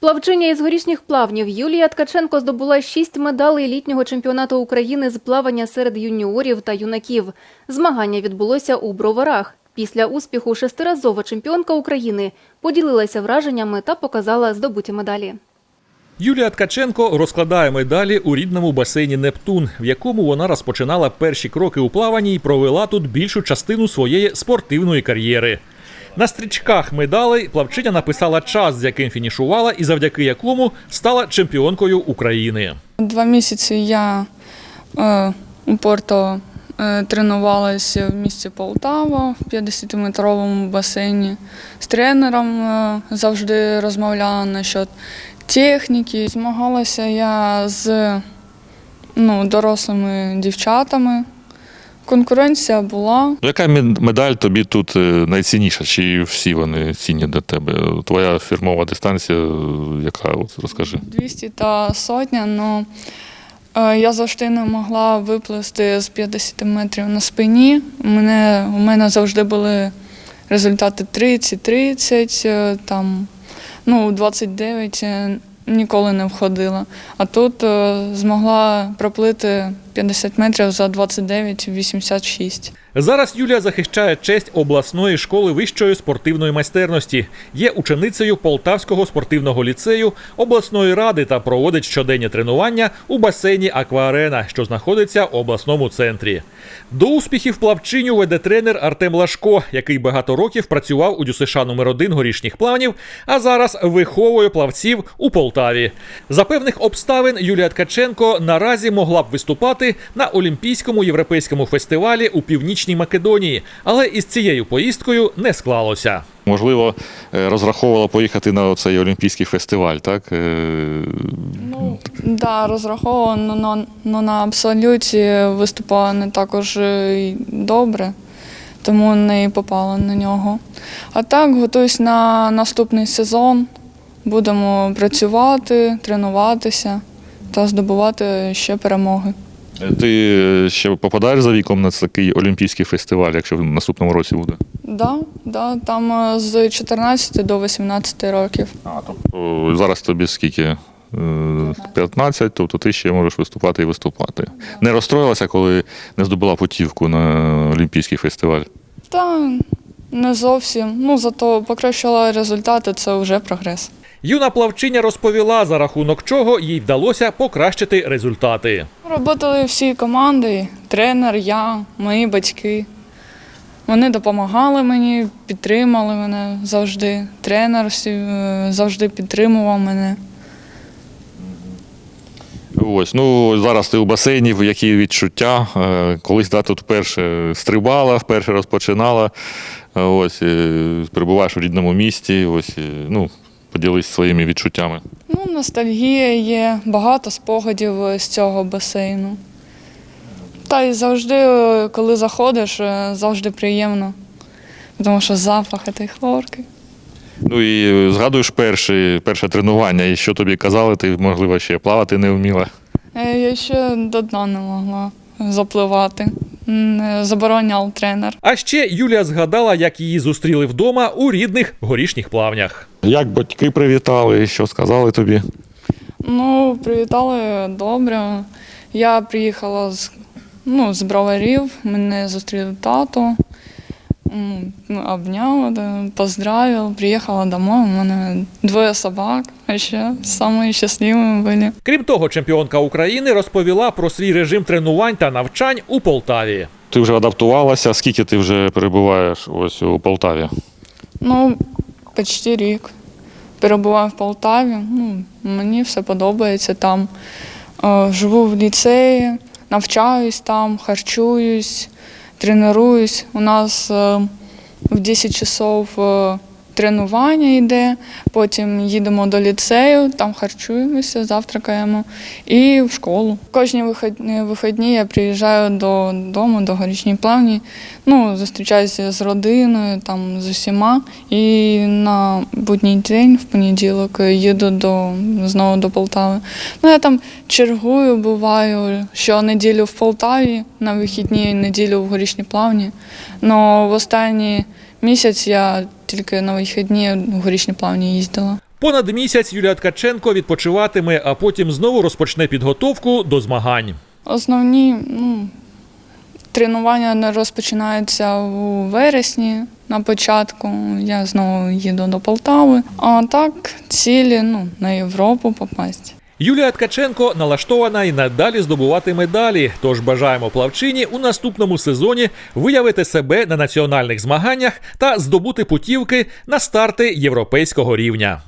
Плавчиня із горішніх плавнів Юлія Ткаченко здобула шість медалей літнього чемпіонату України з плавання серед юніорів та юнаків. Змагання відбулося у Броварах. Після успіху шестиразова чемпіонка України поділилася враженнями та показала здобуті медалі. Юлія Ткаченко розкладає медалі у рідному басейні Нептун, в якому вона розпочинала перші кроки у плаванні і провела тут більшу частину своєї спортивної кар'єри. На стрічках медалей плавчиня написала час, з яким фінішувала, і завдяки якому стала чемпіонкою України. Два місяці я е, упорто е, тренувалася в місті Полтава в 50-метровому басейні. З тренером е, завжди розмовляла насчет техніки. Змагалася я з ну, дорослими дівчатами. Конкуренція була. Ну, Яка медаль тобі тут е, найцінніша? Чи всі вони цінні для тебе? Твоя фірмова дистанція, е, яка от розкажи? 200 та сотня, але я завжди не могла виплисти з 50 метрів на спині. У мене, у мене завжди були результати 30-30, е, там, ну, 29 е, ніколи не входила. А тут е, змогла проплити 50 метрів за 29-86. Зараз Юлія захищає честь обласної школи вищої спортивної майстерності, є ученицею Полтавського спортивного ліцею, обласної ради та проводить щоденні тренування у басейні Акваарена, що знаходиться в обласному центрі. До успіхів плавчиню веде тренер Артем Лашко, який багато років працював у ДЮСШ номер 1 горішніх плавнів, а зараз виховує плавців у Полтаві. За певних обставин Юлія Ткаченко наразі могла б виступати на Олімпійському європейському фестивалі у Північній Македонії, але із цією поїздкою не склалося. Можливо, е, розраховувала поїхати на цей олімпійський фестиваль, так? Е, Ну, да, розраховано, но, но на абсолюті виступала не також е, добре, тому не попала на нього. А так, готуюсь на наступний сезон. Будемо працювати, тренуватися та здобувати ще перемоги. Ти ще попадаєш за віком на такий олімпійський фестиваль, якщо в наступному році буде? Да, да, там е, з 14 до 18 років. А, тобто зараз тобі скільки? Е, 15, тобто ти ще можеш виступати і виступати. Не розстроїлася, коли не здобула путівку на олімпійський фестиваль? Та не зовсім. Ну, зато покращила результати, це вже прогрес. Юна плавчиня розповіла, за рахунок чого їй вдалося покращити результати. Роботали всі команди, тренер, я, мої батьки. Вони допомагали мені, підтримали мене завжди. Тренер е, завжди підтримував мене. Ось, ну зараз ти у басейні, які відчуття? Е, Колись да, тут вперше стрибала, вперше розпочинала. Е, Ось, перебуваєш у рідному місті. Ось, ну, поділись своїми відчуттями. Ну, ностальгія є, багато спогадів з цього басейну. Та й завжди, е, коли заходиш, е, завжди приємно, тому що запах цієї хлорки. Ну і е, згадуєш перше, перше тренування, і що тобі казали, ти, можливо, ще плавати не вміла. Я ще до дна не могла запливати. Забороняв тренер. А ще Юлія згадала, як її зустріли вдома у рідних горішніх плавнях. Як батьки привітали, і що сказали тобі? Ну, привітали добре. Я приїхала з, ну, з броварів, мене зустрів тато, м, обняв, поздравив, приїхала домой. У мене двоє собак, а ще самі щасливі були. Крім того, чемпіонка України розповіла про свій режим тренувань та навчань у Полтаві. Ти вже адаптувалася, скільки ти вже перебуваєш ось у Полтаві? Ну, почти рік. Перебуваю в Полтаві. Ну, мені все подобається там. Е, живу в ліцеї, навчаюсь там, харчуюсь, тренуюсь. У нас е, в 10 часов е, тренування йде, потім їдемо до ліцею, там харчуємося, завтракаємо і в школу. Кожні вихідні, я приїжджаю додому, до горішньої плавні, ну, зустрічаюся з родиною, там, з усіма. І на будній день, в понеділок, їду до, знову до Полтави. Ну, я там чергую, буваю, щонеділю в Полтаві, на вихідні неділю в горішній плавні. Но в останній місяць я тільки на вихідні в горішні плавні їздила. Понад місяць Юлія Ткаченко відпочиватиме, а потім знову розпочне підготовку до змагань. Основні ну, тренування розпочинаються у вересні на початку. Я знову їду до Полтави. А так, цілі ну, на Європу попасть. Юлія Ткаченко налаштована і надалі здобувати медалі. Тож бажаємо плавчині у наступному сезоні виявити себе на національних змаганнях та здобути путівки на старти європейського рівня.